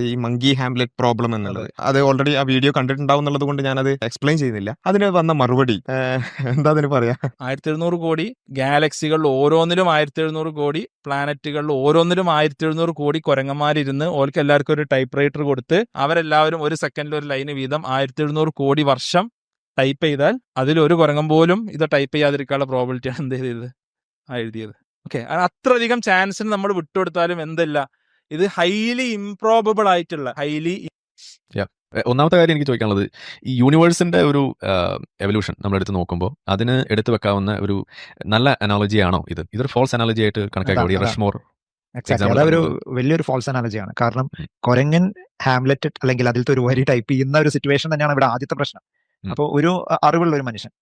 ഈ monkey Hamlet problem എന്നുള്ളത്. അത്. ഓൾറെഡി ആ വീഡിയോ കണ്ടിട്ടുണ്ടാവും എന്നുള്ളത് കൊണ്ട് ഞാനത് എക്സ്പ്ലെയിൻ ചെയ്യുന്നില്ല. അതിന് വന്ന മറുപടി എന്താ അതിന് പറയാ? ആയിരത്തി എഴുന്നൂറ് കോടി ഗാലക്സികളിൽ ഓരോന്നിലും ആയിരത്തി എഴുന്നൂറ് കോടി പ്ലാനറ്റുകളിൽ ഓരോന്നിലും ആയിരത്തി എഴുന്നൂറ് കോടി കുരങ്ങന്മാരിരുന്ന് ഓർക്ക് എല്ലാവർക്കും ഒരു ടൈപ്പ് റൈറ്റർ കൊടുത്ത് അവരെല്ലാവരും ഒരു സെക്കൻഡിൽ ഒരു ലൈന് വീതം ആയിരത്തി എഴുന്നൂറ് കോടി വർഷം ടൈപ്പ് ചെയ്താൽ അതിൽ ഒരു കുരങ്ങൻ പോലും ഇത് ടൈപ്പ് ചെയ്യാതിരിക്കാനുള്ള പ്രോബിലിറ്റിയാണ് എന്ത് ചെയ്തത്? ആ എഴുതിയത്. ഓക്കെ അത്രയധികം ചാൻസിന് നമ്മൾ വിട്ടുകൊടുത്താലും എന്തല്ല? ഇത് ഹൈലി ഇംപ്രോബിൾ ആയിട്ടുള്ള ഹൈലി ഒന്നാമത്തെ കാര്യം എനിക്ക് ചോദിക്കാനുള്ളത് ഈ യൂണിവേഴ്സിന്റെ ഒരു എവല്യൂഷൻ നമ്മൾ എടുത്ത് നോക്കുമ്പോൾ അതിന് എടുത്തു വെക്കാവുന്ന ഒരു നല്ല അനോളജി ആണോ ഇത്? ഇതൊരു ഫോൾസ് അനോളജി ആയിട്ട് കണക്കാക്കി. Rushmore Exactly. അതൊരു വലിയൊരു ഫോൾസ് അനാലജിയാണ് കാരണം കൊരങ്ങൻ ഹാംലെറ്റ് അല്ലെങ്കിൽ അതിലത്തെ ഒരു വരി ടൈപ്പ് ചെയ്യുന്ന ഒരു സിറ്റുവേഷൻ തന്നെയാണ് ഇവിടെ ആദ്യത്തെ പ്രശ്നം. അപ്പോൾ ഒരു അറിവുള്ള ഒരു മനുഷ്യൻ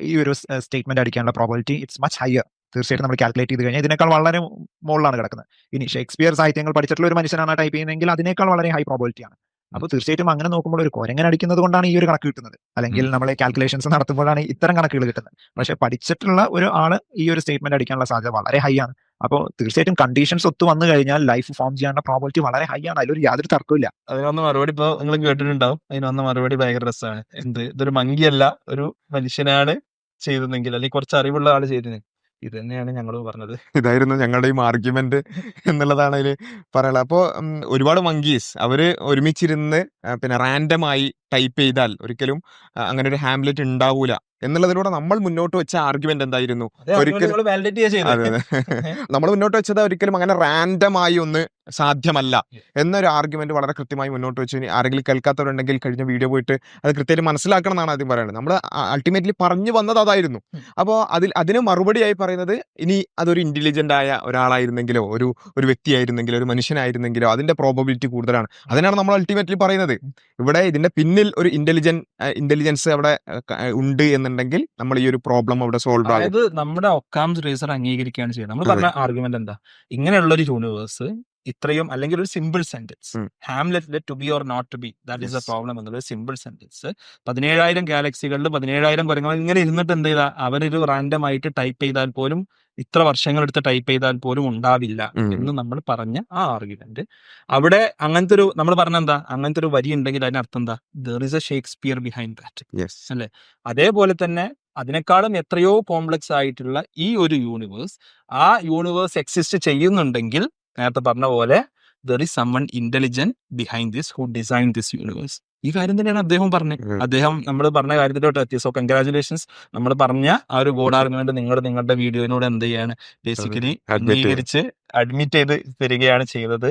ഈ ഒരു സ്റ്റേറ്റ്മെന്റ് അടിക്കാനുള്ള പ്രോബിലിറ്റി ഇറ്റ്സ് മച്ച് ഹയർ തീർച്ചയായിട്ടും നമ്മൾ കാൽക്കുലേറ്റ് ചെയ്ത് കഴിഞ്ഞാൽ ഇതിനേക്കാൾ വളരെ മുകളിലാണ് കിടക്കുന്നത്. ഇനി ഷേക്സ്പിയർ സാഹിത്യങ്ങൾ പഠിച്ചിട്ടുള്ള ഒരു മനുഷ്യനാണ് ടൈപ്പ് ചെയ്യുന്നതെങ്കിൽ അതിനേക്കാൾ വളരെ ഹൈ പ്രോബിലിറ്റി ആണ്. അപ്പോൾ തീർച്ചയായിട്ടും അങ്ങനെ നോക്കുമ്പോൾ ഒരു കൊരങ്ങൻ അടിക്കുന്നത് കൊണ്ടാണ് ഈ ഒരു കണക്ക് കിട്ടുന്നത്. അല്ലെങ്കിൽ നമ്മളെ നമ്മൾ കാൽക്കുലേഷൻസ് നടത്തുമ്പോഴാണ് ഇത്തരം കണക്കുകൾ കിട്ടുന്നത്. പക്ഷെ പഠിച്ചിട്ടുള്ള ഒരു ആൾ ഈ ഒരു സ്റ്റേറ്റ്മെന്റ് അടിക്കാനുള്ള സാധ്യത വളരെ ഹൈ ആണ്. അപ്പോൾ തീർച്ചയായിട്ടും കണ്ടീഷൻസ് ഒത്തു വന്നു കഴിഞ്ഞാൽ ലൈഫ് ഫോം ചെയ്യാനുള്ള പ്രോബിലിറ്റി വളരെ ഹൈ ആണ്. അതിലൊരു യാതൊരു തർക്കമില്ല അതിനൊന്ന് മറുപടി ഇപ്പൊ നിങ്ങൾ കേട്ടിട്ടുണ്ടാവും. അതിനൊന്ന് മറുപടി ഭയങ്കര രസമാണ്. എന്ത്? ഇതൊരു മങ്കിയല്ല ഒരു മനുഷ്യനാണ് ചെയ്തതെങ്കിൽ അല്ലെങ്കിൽ കുറച്ച് അറിവുള്ള ആൾ ചെയ്തത് ഇത് തന്നെയാണ് ഞങ്ങൾ പറഞ്ഞത്. ഇതായിരുന്നു ഈ ആർഗ്യുമെന്റ് എന്നുള്ളതാണ് അതിൽ പറയാനുള്ളത്. അപ്പോൾ ഒരുപാട് മങ്കീസ് അവർ ഒരുമിച്ചിരുന്ന് പിന്നെ റാൻഡമായി ടൈപ്പ് ചെയ്താൽ ഒരിക്കലും അങ്ങനെ ഒരു ഹാംലെറ്റ് ഉണ്ടാവൂല എന്നുള്ളതിലൂടെ നമ്മൾ മുന്നോട്ട് വെച്ച ആർഗ്യുമെന്റ് എന്തായിരുന്നു? ഒരിക്കലും- നമ്മൾ മുന്നോട്ട് വെച്ചത് ഒരിക്കലും അങ്ങനെ റാൻഡമായി ഒന്ന് സാധ്യമല്ല. എന്നൊരു ആർഗ്യുമെന്റ് വളരെ കൃത്യമായി മുന്നോട്ട് വെച്ച് കഴിഞ്ഞാൽ ആരെങ്കിലും കേൾക്കാത്തവരുണ്ടെങ്കിൽ കഴിഞ്ഞ വീഡിയോ പോയിട്ട് അത് കൃത്യമായിട്ട് മനസ്സിലാക്കണം എന്നാണ് ആദ്യം പറയുന്നത് നമ്മൾ അൾട്ടിമേറ്റ്ലി പറഞ്ഞു വന്നത് അതായിരുന്നു. അപ്പോൾ അതിൽ അതിന് മറുപടിയായി പറയുന്നത് ഇനി അതൊരു ഇന്റലിജന്റ് ആയ ഒരാളായിരുന്നെങ്കിലോ ഒരു ഒരു വ്യക്തിയായിരുന്നെങ്കിലോ ഒരു മനുഷ്യനായിരുന്നെങ്കിലോ അതിന്റെ പ്രോബബിലിറ്റി കൂടുതലാണ്. അതിനാണ് നമ്മൾ അൾട്ടിമേറ്റ്ലി പറയുന്നത്. ഇവിടെ ഇതിന്റെ പിന്നിൽ ഒരു ഇന്റലിജൻ ഇന്റലിജൻസ് അവിടെ ഉണ്ട് എന്നുണ്ടെങ്കിൽ നമ്മൾ ഈ ഒരു പ്രോബ്ലം അവിടെ സോൾവ് ആകും. നമ്മുടെ ഒക്കാംസ് റേസർ അംഗീകരിക്കുകയാണ് ചെയ്യുന്നത്. നമ്മൾ പറഞ്ഞ ആർഗ്യുമെന്റ് എന്താ? ഇങ്ങനെയുള്ള ഒരു യൂണിവേഴ്സ് ഇത്രയും അല്ലെങ്കിൽ ഒരു simple sentence ഹാംലെറ്റിലെ Hamlet to be or not to be that is a problem എന്നുള്ള സിമ്പിൾ സെന്റൻസ് പതിനേഴായിരം ഗാലക്സികളിൽ പതിനേഴായിരം കുരങ്ങൾ ഇങ്ങനെ ഇരുന്നിട്ട് എന്ത് ചെയ്താൽ അവരൊരു റാൻഡം ആയിട്ട് ടൈപ്പ് ചെയ്താൽ പോലും ഇത്ര വർഷങ്ങൾ എടുത്ത് ടൈപ്പ് ചെയ്താൽ പോലും ഉണ്ടാവില്ല എന്ന് നമ്മൾ പറഞ്ഞ ആ ആർഗ്യുമെന്റ് അവിടെ അങ്ങനത്തെ ഒരു നമ്മൾ പറഞ്ഞ എന്താ? അങ്ങനത്തെ ഒരു വരി ഉണ്ടെങ്കിൽ അതിനർത്ഥം എന്താ? There is a Shakespeare behind that അല്ലെ? അതേപോലെ തന്നെ അതിനേക്കാളും എത്രയോ കോംപ്ലക്സ് ആയിട്ടുള്ള ഈ ഒരു യൂണിവേഴ്സ് ആ യൂണിവേഴ്സ് എക്സിസ്റ്റ് ചെയ്യുന്നുണ്ടെങ്കിൽ നേരത്തെ പറഞ്ഞ പോലെ there is someone intelligent behind this who design this universe ഈ കാര്യം തന്നെയാണ് അദ്ദേഹം പറഞ്ഞത്. അദ്ദേഹം നമ്മൾ പറഞ്ഞ കാര്യത്തിലോട്ട് എത്തി സോ കൺഗ്രാചുലേഷൻസ് നമ്മൾ പറഞ്ഞ ആ ഒരു ഗോഡ് ആർഗ്യുമെന്റ് നിങ്ങൾ നിങ്ങളുടെ വീഡിയോയിലൂടെ എന്ത് ചെയ്യാണ്? ബേസിക്കലി അംഗീകരിച്ച് അഡ്മിറ്റ് ചെയ്ത് തരികയാണ് ചെയ്തത്.